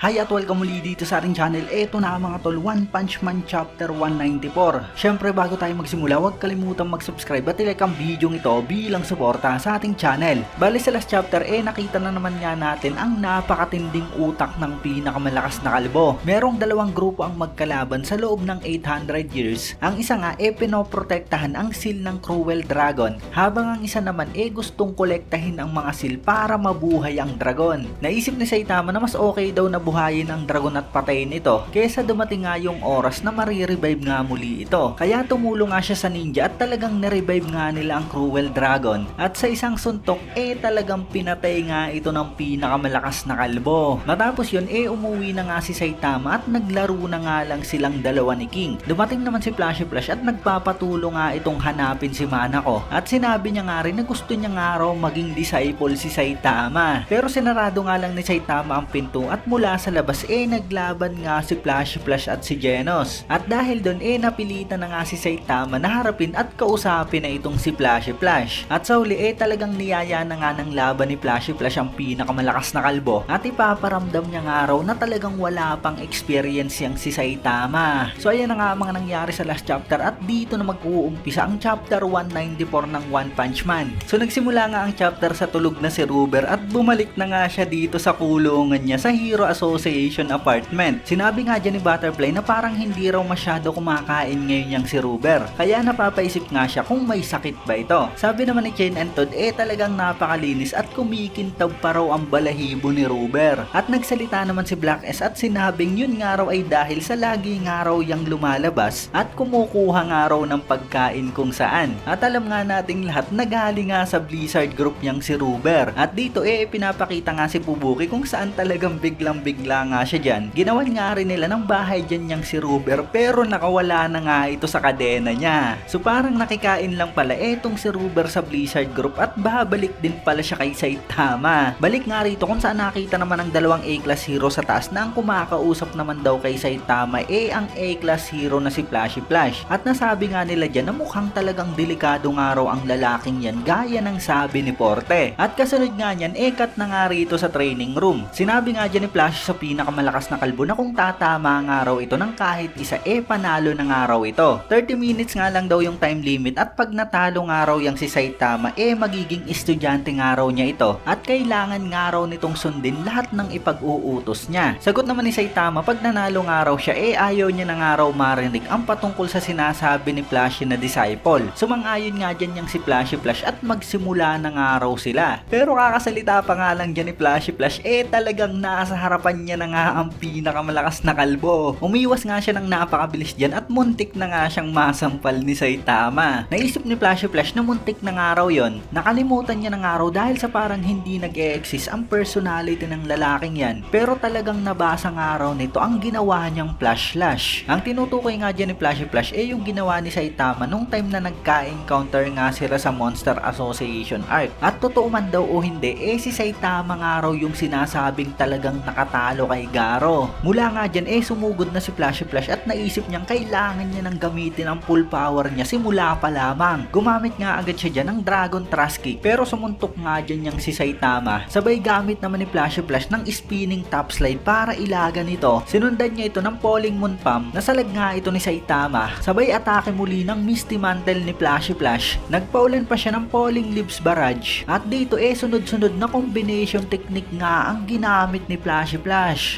Hi at welcome muli dito sa ating channel. Ito na mga tol, One Punch Man Chapter 194. Syempre bago tayo magsimula, huwag kalimutan mag-subscribe at ilike ang video ito bilang suporta sa ating channel. Bali sa last chapter, eh nakita na naman nga natin ang napakatinding utak ng pinakamalakas na kalbo. Merong dalawang grupo ang magkalaban sa loob ng 800 years. Ang isa nga eh pinoprotektahan ang seal ng Cruel Dragon, habang ang isa naman eh gustong kolektahin ang mga seal para mabuhay ang dragon. Naisip ni Saitama na mas okay daw na buhayin ang dragon at patayin ito kesa dumating nga yung oras na marirevive nga muli ito. Kaya tumulong nga siya sa ninja at talagang narevive nga nila ang Cruel Dragon. At sa isang suntok eh talagang pinatay nga ito ng pinakamalakas na kalbo. Matapos yun eh umuwi na nga si Saitama at naglaro na nga lang silang dalawa ni King. Dumating naman si Flashy Flash at nagpapatulo nga itong hanapin si Manako. At sinabi niya nga rin na gusto niya nga raw maging disciple si Saitama. Pero sinarado nga lang ni Saitama ang pinto at mula sa labas eh naglaban nga si Flash Flash at si Genos. At dahil doon eh napilitan na nga si Saitama na harapin at kausapin na itong si Flash Flash. At sa huli eh talagang niyaya na nga ng laban ni Flash Flash ang pinakamalakas na kalbo at ipaparamdam niya nga raw na talagang wala pang experience yang si Saitama. So ayan na nga mga nangyari sa last chapter at dito na mag-uumpisa ang chapter 194 ng One Punch Man. So nagsimula nga ang chapter sa tulog na si Ruber at bumalik na nga siya dito sa kulungan niya sa Hero Association Apartment. Sinabi nga dyan ni Butterfly na parang hindi raw masyado kumakain ngayon yang si Ruber. Kaya napapaisip nga siya kung may sakit ba ito. Sabi naman ni Chain and Todd, eh talagang napakalinis at kumikintab pa raw ang balahibo ni Ruber. At nagsalita naman si Black S at sinabing yun nga raw ay dahil sa lagi nga raw yang lumalabas at kumukuha nga raw ng pagkain kung saan. At alam nga nating lahat nagaling nga sa Blizzard Group yang si Ruber. At dito eh pinapakita nga si Pubuki kung saan talagang biglang bigla nga siya dyan. Ginawan nga rin nila ng bahay dyan yang si Ruber pero nakawala na nga ito sa kadena niya. So parang nakikain lang pala etong si Ruber sa Blizzard Group at babalik din pala siya kay Saitama. Balik nga rito kung saan nakita naman ang dalawang A-class hero sa taas na ang kumakausap naman daw kay Saitama eh ang A-class hero na si Flashy Flash. At nasabi nga nila dyan na mukhang talagang delikado nga raw ang lalaking yan gaya ng sabi ni Porte. At kasunod nga niyan eh cut na nga rito sa training room. Sinabi nga dyan ni Flash sa pinakamalakas na kalbo na kung tatama nga raw ito ng kahit isa eh panalo na nga raw ito. 30 minutes nga lang daw yung time limit at pag natalo nga raw yung si Saitama eh magiging estudyante nga raw niya ito at kailangan nga raw nitong sundin lahat ng ipag-uutos niya. Sagot naman ni Saitama pag nanalo nga raw siya eh ayaw niya na nga raw marinig ang patungkol sa sinasabi ni Flashy na disciple. Sumang-ayon nga dyan yung si Flashy Flash at magsimula na nga raw sila. Pero kakasalita pa nga lang dyan ni Flashy Flash eh talagang nasa harapan niya na nga ang pinakamalakas na kalbo. Umiwas nga siya ng napakabilis dyan at muntik na nga siyang masampal ni Saitama. Naisip ni Flashy Flash na muntik na nga raw yon. Nakalimutan niya na nga raw dahil sa parang hindi nag-e-exist ang personality ng lalaking yan. Pero talagang nabasa nga raw nito ang ginawa niyang Flash Flash. Ang tinutukoy nga dyan ni Flashy Flash eh yung ginawa ni Saitama nung time na nagka-encounter nga sila sa Monster Association Arc. At totoo man daw o hindi, eh si Saitama nga raw yung sinasabing talagang nakatalo kay Garo. Mula nga dyan eh sumugod na si Flashy Flash at naisip niyang kailangan niya nang gamitin ang full power niya simula pa lamang. Gumamit nga agad siya dyan ng Dragon Thrust Kick pero sumuntok nga dyan yung si Saitama. Sabay gamit naman ni Flashy Flash ng spinning top slide para ilagan ito. Sinundan niya ito ng Falling Moon Palm. Nasalag nga ito ni Saitama. Sabay atake muli ng Misty Mantle ni Flashy Flash. Nagpaulan pa siya ng Falling Leaves Barrage. At dito eh sunod-sunod na combination technique nga ang ginamit ni Flashy Flash.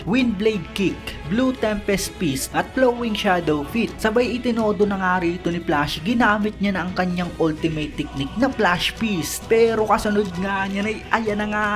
Windblade Kick, Blue Tempest Fist at Flowing Shadow Fit. Sabay itinodo na nga rito ni Flash. Ginamit niya na ang kanyang ultimate technique na Flash Fist. Pero kasunod nga niya na ayan na nga.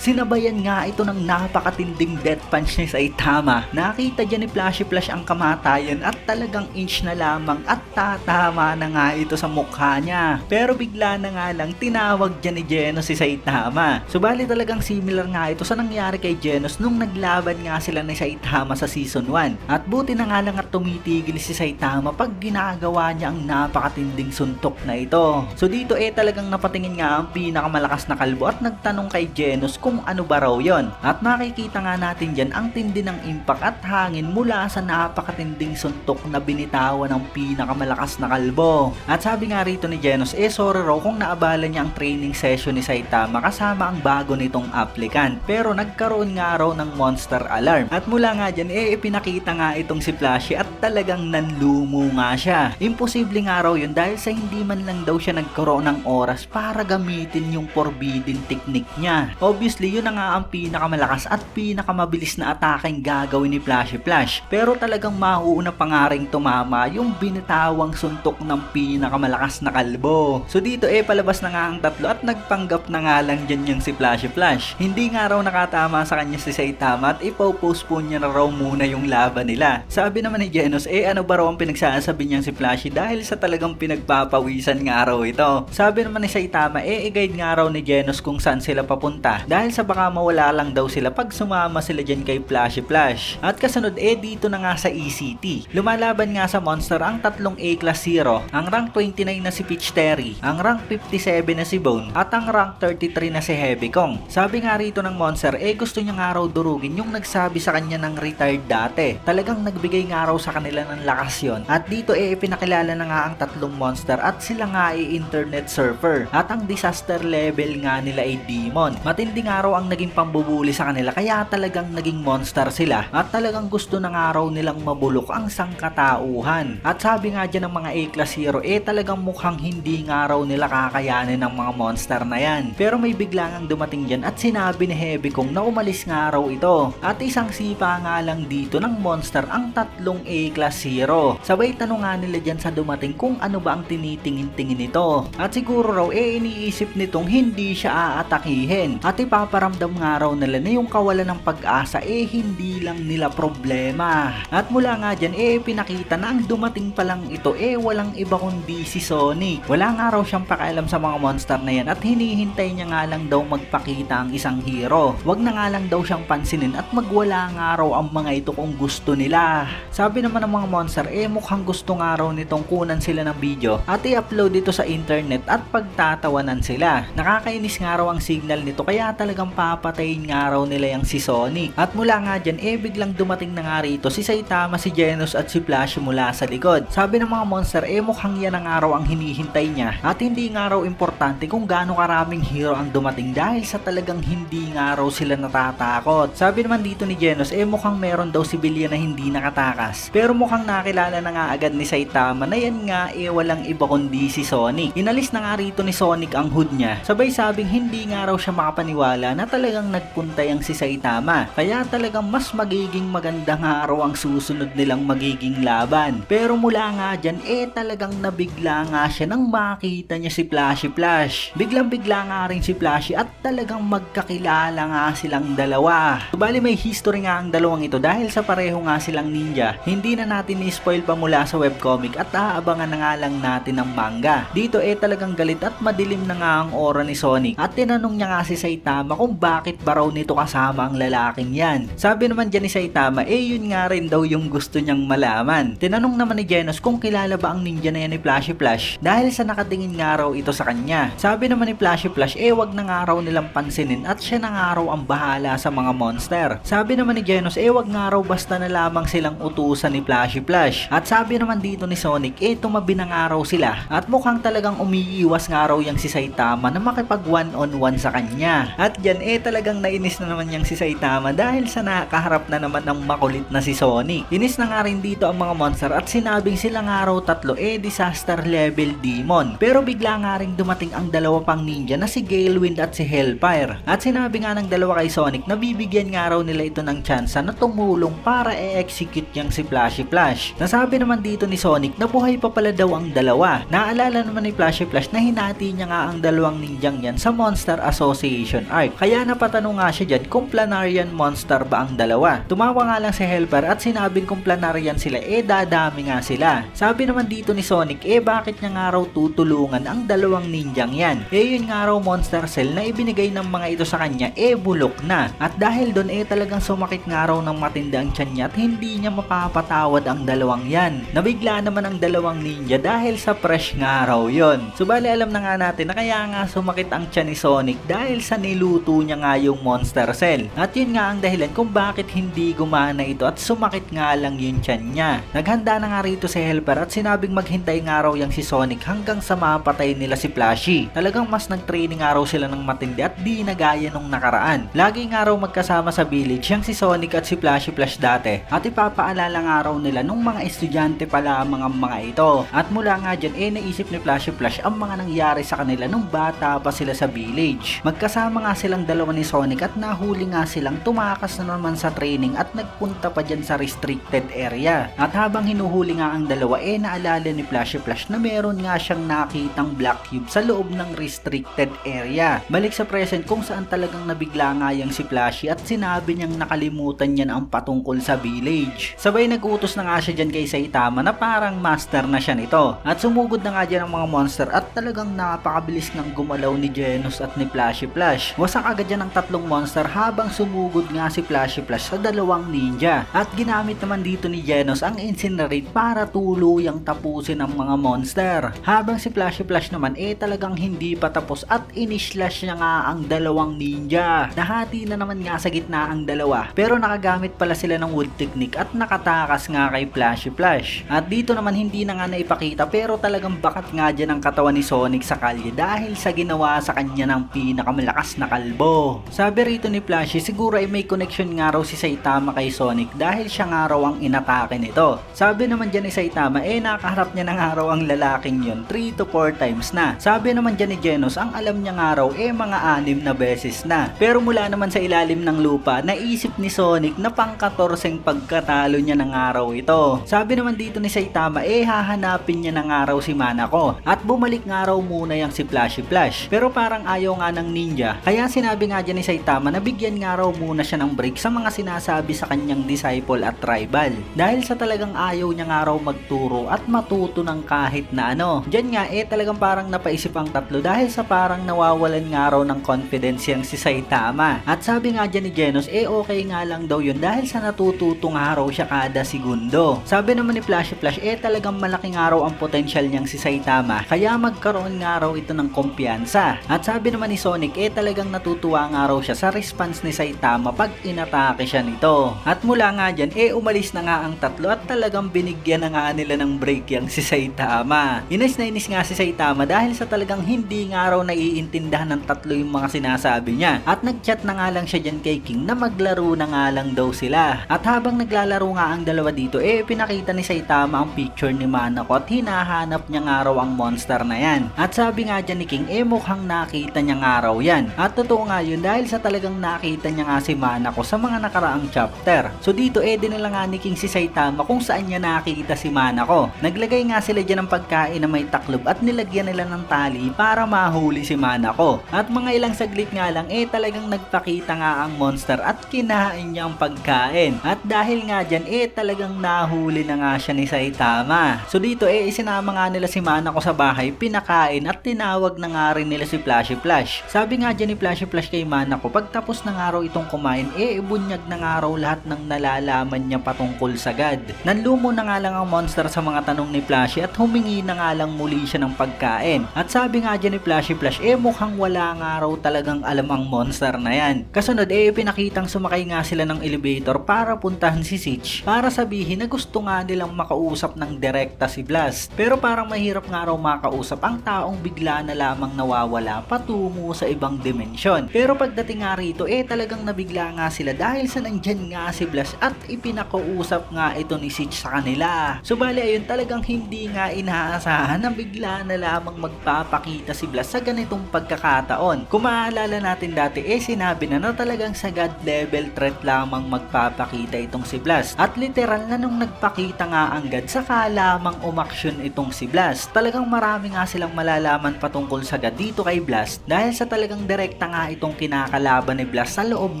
Sinabayan nga ito ng napakatinding death punch ni Saitama. Nakita dyan ni Flashy Flash ang kamatayan at talagang inch na lamang at tatama na nga ito sa mukha niya. Pero bigla na nga lang tinawag dyan ni Genos si Saitama. Subali talagang similar nga ito sa nangyari kay Genos nung naglaban nga sila ni Saitama sa season 1. At buti na nga lang at tumitigil si Saitama pag ginagawa niya ang napakatinding suntok na ito. So dito eh talagang napatingin nga ang pinakamalakas na kalbo at nagtanong kay Genos kung ano ba raw yon. At makikita nga natin dyan ang tindi ng impact at hangin mula sa napakatinding suntok na binitawan ng pinakamalakas na kalbo. At sabi nga rito ni Genos, eh sorry raw kung naabala niya ang training session ni Saitama kasama ang bago nitong applicant. Pero nagkaroon nga raw ng monster alarm. At mula nga dyan, eh ipinakita nga itong si Flashy at talagang nanlumo nga siya. Imposible nga raw yun dahil sa hindi man lang daw siya nagkaroon ng oras para gamitin yung forbidden technique niya. Obviously, yun na nga ang pinakamalakas at pinakamabilis na atake gagawin ni Flashy Flash. Pero talagang mauuna pa nga ring tumama yung binitawang suntok ng pinakamalakas na kalbo. So dito eh palabas na nga ang tatlo at nagpanggap na nga lang dyan yung si Flashy Flash. Hindi nga raw nakatama sa kanya si Saitama at ipopostpone niya na raw muna yung laban nila. Sabi naman ni Genos eh ano ba raw ang pinagsasabi niyang si Flashy dahil sa talagang pinagpapawisan nga raw ito. Sabi naman ni Saitama eh i-guide nga raw ni Genos kung saan sila papunta dahil sa baka mawala lang daw sila pag sumama sila dyan kay Flashy Flash. At kasunod eh dito na nga sa ECT. Lumalaban nga sa monster ang tatlong A-Class Zero, ang rank 29 na si Peach Terry, ang rank 57 na si Bone, at ang rank 33 na si Heavy Kong. Sabi nga rito ng monster eh gusto niya nga raw durugin yung nagsabi sa kanya ng retired dati. Talagang nagbigay nga raw sa kanila ng lakas yon. At dito eh pinakilala na nga ang tatlong monster at sila nga ay internet surfer. At ang disaster level nga nila ay demon. Matindi nga raw ang naging pambubuli sa kanila kaya talagang naging monster sila. At talagang gusto na nga raw nilang mabulok ang sangkatauhan. At sabi nga dyan ng mga A-class hero eh talagang mukhang hindi nga raw nila kakayanin ng mga monster na yan. Pero may biglang ang dumating dyan at sinabi ni Heavy Kong na umalis nga raw ito. At isang sipa nga lang dito ng monster ang tatlong A-class hero. Sabay tanong nga nila dyan sa dumating kung ano ba ang tinitingin-tingin nito. At siguro raw eh iniisip nitong hindi siya aatakihin. At ipaparamdam nga raw nila na yung kawalan ng pag-asa eh hindi lang nila problema. At mula nga dyan eh pinakita na ang dumating pa lang ito eh walang iba kundi si Sonic. Wala nga raw siyang pakialam sa mga monster na yan at hinihintay niya nga lang daw magpakita ang isang hero. Wag na nga lang daw siyang pansinin at magwala nga raw ang mga ito kung gusto nila. Sabi naman ng mga monster eh mukhang gusto nga raw nitong kunan sila ng video at i-upload dito sa internet at pagtatawanan sila. Nakakainis nga raw ang signal nito kaya talagang papatayin nga raw nila yung si Sonic. At mula nga dyan eh biglang dumating na nga rito si Saitama, si Genos at si Flash mula sa likod. Sabi ng mga monster eh mukhang yan ang araw ang hinihintay niya at hindi nga raw importante kung gaano karaming hero ang dumating dahil sa talagang hindi nga raw sila natatakot. Sabi naman dito ni Genos eh mukhang meron daw si Bilya na hindi nakatakas. Pero mukhang nakilala na nga agad ni Saitama na yan nga eh walang iba kundi si Sonic. Inalis na nga rito ni Sonic ang hood niya. Sabay sabing hindi nga raw siya makapaniwala na talagang nagpunta yang si Saitama. Kaya talagang mas magiging maganda nga raw ang susunod nilang magiging laban. Pero mula nga dyan eh talagang nabigla nga siya nang makita niya si Flashy Flash. Biglang bigla nga rin si Flashy at talagang magkakilala nga silang dalawa. Subali may history nga ang dalawang ito dahil sa pareho nga silang ninja. Hindi na natin ni-spoil pa mula sa webcomic at aabangan na nga lang natin ang manga. Dito eh talagang galit at madilim na nga ang aura ni Sonic at tinanong niya nga si Saitama kung bakit ba raw nito kasama ang lalaking yan. Sabi naman dyan ni Saitama eh yun nga rin daw yung gusto niyang malaman. Tinanong naman ni Genos kung kilala ba ang ninja na yan ni Flashy Flash dahil sa nakatingin nga raw ito sa kanya. Sabi naman ni Flashy Flash eh wag na nga raw nilang pansinin at siya na nga raw ang bahala sa mga monster. Sabi naman ni Genos eh wag nga raw basta na lamang silang utusan ni Flashy Flash. At sabi naman dito ni Sonic eh tumabi na nga raw sila at mukhang talagang umiiwas nga raw yung si Saitama na makipag one on one sa kanya. At dyan eh talagang nainis na naman yung si Saitama dahil sa nakaharap na naman ng makulit na si Sonic. Inis na nga rin dito ang mga monster at sinabing sila nga raw tatlo eh disaster level demon. Pero bigla nga rin dumating ang dalawa pang ninja na si Galewind at si Hellfire. At sinabi nga ng dalawa kay Sonic na bibigyan nga raw nila ito ng tsansa na tumulong para i-execute yung si Flashy Flash. Nasabi naman dito ni Sonic na buhay pa pala daw ang dalawa. Naalala naman ni Flashy Flash na hinati niya nga ang dalawang ninjang yan sa Monster Association arc. Kaya napatanong nga siya dyan kung Planarian Monster ba ang dalawa. Tumawa nga lang si Hellfire at sinabing kung Planarian sila eh dadami nga sila. Sabi naman dito ni Sonic eh bakit niya nga raw tutulungan ang dalawang ninjang yan. Eh yun nga raw Monster Cell na ibinigay ng mga ito sa kanya eh bulok na. At dahil doon eh talagang sumakit nga raw ng matindi ang tiyan niya at hindi niya mapapatawad ang dalawang yan. Nabigla naman ang dalawang ninja dahil sa fresh nga raw yon. Subali alam na nga natin na kaya nga sumakit ang tiyan ni Sonic dahil sa niluto niya nga yung Monster Cell. At yun nga ang dahilan kung bakit hindi gumana ito at sumakit nga lang yung tiyan niya. Naghanda na nga rito si Helper at sinabing maghintay nga raw yung si Sonic hanggang sa mapatay nila si Flashy. Talagang mas nag-training nga raw sila ng matindi at di na gaya nung nakaraan. Lagi nga raw magkasama sumama sa village yung si Sonic at si Flashy Flash dati at ipapaalala nga raw nila nung mga estudyante pala ang mga mga ito. At mula nga dyan eh naisip ni Flashy Flash ang mga nangyari sa kanila nung bata pa sila sa village. Magkasama nga silang dalawa ni Sonic at nahuli nga silang tumakas na naman sa training at nagpunta pa dyan sa restricted area. At habang hinuhuli nga ang dalawa eh naalala ni Flashy Flash na meron nga siyang nakitang black cube sa loob ng restricted area. Balik sa present kung saan talagang nabigla nga yung si Flashy at sinabi niyang nakalimutan niya na ang patungkol sa village. Sabay nagutos na nga siya dyan kay Saitama na parang master na siya nito. At sumugod na nga dyan ang mga monster at talagang napakabilis ng gumalaw ni Genos at ni Flashy Flash. Wasak agad dyan ang tatlong monster habang sumugod nga si Flashy Flash sa dalawang ninja. At ginamit naman dito ni Genos ang Incinerate para tuluyang tapusin ang mga monster. Habang si Flashy Flash naman eh talagang hindi pa tapos at inislash niya nga ang dalawang ninja. Nahati na naman nga sa gitna ang dalawa pero nakagamit pala sila ng wood technique at nakatakas nga kay Flashy Flash. At dito naman hindi na nga naipakita pero talagang bakat nga dyan ang katawan ni Sonic sa kalye dahil sa ginawa sa kanya ng pinakamalakas na kalbo. Sabi rito ni Flashy siguro ay may connection nga raw si Saitama kay Sonic dahil siya nga raw ang inatake nito. Sabi naman dyan ni Saitama eh nakaharap niya na nga raw ang lalaking yun 3 to 4 times na. Sabi naman dyan ni Genos ang alam niya nga raw eh mga anim na beses na. Pero mula naman sa ilalim ng lupa naisip ni Sonic na pang 14 pagkatalo niya ng araw ito. Sabi naman dito ni Saitama eh hahanapin niya ng araw si Manako at bumalik nga raw muna yung si Flashy Flash. Pero parang ayaw nga ng ninja kaya sinabi nga dyan ni Saitama na bigyan nga raw muna siya ng break sa mga sinasabi sa kanyang disciple at tribal. Dahil sa talagang ayaw niya nga raw magturo at matuto ng kahit na ano. Diyan nga eh talagang parang napaisip ang tatlo dahil sa parang nawawalan nga raw ng confidence yang si Saitama. At sabi nga dyan ni Genos eh okay nga lang daw yun dahil sa natututo nga raw siya kada segundo. Sabi naman ni Flashy Flash eh talagang malaki nga raw ang potential niyang si Saitama kaya magkaroon nga raw ito ng kumpiyansa. At sabi naman ni Sonic eh talagang natutuwa nga raw siya sa response ni Saitama pag inatake siya nito. At mula nga dyan eh umalis na nga ang tatlo at talagang binigyan na nga nila ng break yang si Saitama. Inis na inis nga si Saitama dahil sa talagang hindi nga raw naiintindahan ng tatlo yung mga sinasabi niya. At nagchat na nga lang siya dyan kay King na maglaro na nga lang daw sila. At habang naglalaro nga ang dalawa dito eh pinakita ni Saitama ang picture ni Manako at hinahanap niya nga raw ang monster na yan. At sabi nga dyan ni King eh mukhang nakita niya nga raw yan. At totoo nga yun dahil sa talagang nakita niya nga si Manako sa mga nakaraang chapter. So dito eh dinala nga ni King si Saitama kung saan niya nakita si Manako. Naglagay nga sila dyan ng pagkain na may taklob at nilagyan nila ng tali para mahuli si Manako. At mga ilang saglit nga lang eh talagang nagpakita nga ang monster at kinain niya ang pagkain. At dahil nga dyan eh talagang nahuli na nga siya ni Saitama. So dito eh isinama nga nila si Manako sa bahay, pinakain at tinawag na nga rin nila si Flashy Flash. Sabi nga dyan ni Flashy Flash kay Manako pagtapos ng araw itong kumain eh ibunyag na nga raw lahat ng nalalaman niya patungkol sa God. Nanlumo na nga lang ang monster sa mga tanong ni Flashy at humingi na nga lang muli siya ng pagkain. At sabi nga dyan ni Flashy Flash, eh mukhang wala nga raw talagang alam ang monster na yan. Kasunod eh pinakitang sumakay nga sila ng elevator para puntahan si Sitch para sabihin na gusto nga nilang makausap ng direkta si Blast. Pero parang mahirap nga raw makausap ang taong bigla na lamang nawawala patungo sa ibang dimensyon. Pero pagdating nga rito eh talagang nabigla nga sila dahil sa nandyan nga si Blast at ipinakausap nga ito ni Sitch sa kanila. Subali ayun talagang hindi nga inaasahan na bigla na lamang magpapakita si Blast sa ganitong pagkakataon. Kung maaalala natin dati eh sinabi na na talagang sa God level threat lamang magpapakita itong si Blast. At literal na nung nagpakita nga ang God saka lamang umaksyon itong si Blast. Talagang marami nga silang malalaman patungkol sa God dito kay Blast dahil sa talagang direkta nga itong kinakalaban ni Blast sa loob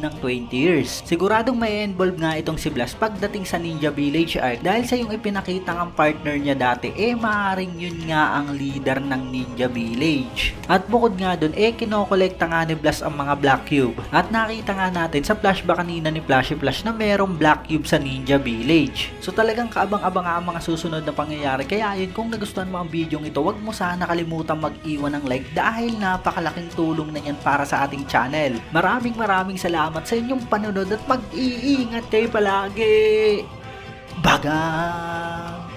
ng 20 years. Siguradong may involve nga itong si Blast pagdating sa Ninja Village arc dahil sa yung ipinakita ng partner niya dati eh maaring yun nga ang leader ng Ninja Village. At bukod nga dun eh kinokolekta nga ni Blast ang mga Black Cube. At nakita nga natin sa flashback kanina ni Flashy Flash na merong Black Cube sa Ninja Village. So talagang kaabang-abang ang mga susunod na pangyayari. Kaya yun kung nagustuhan mo ang video ito, wag mo sana kalimutan mag-iwan ng like dahil napakalaking tulong na yan para sa ating channel. Maraming maraming salamat sa inyong panonood at mag-iingat kayo palagi. Bagang!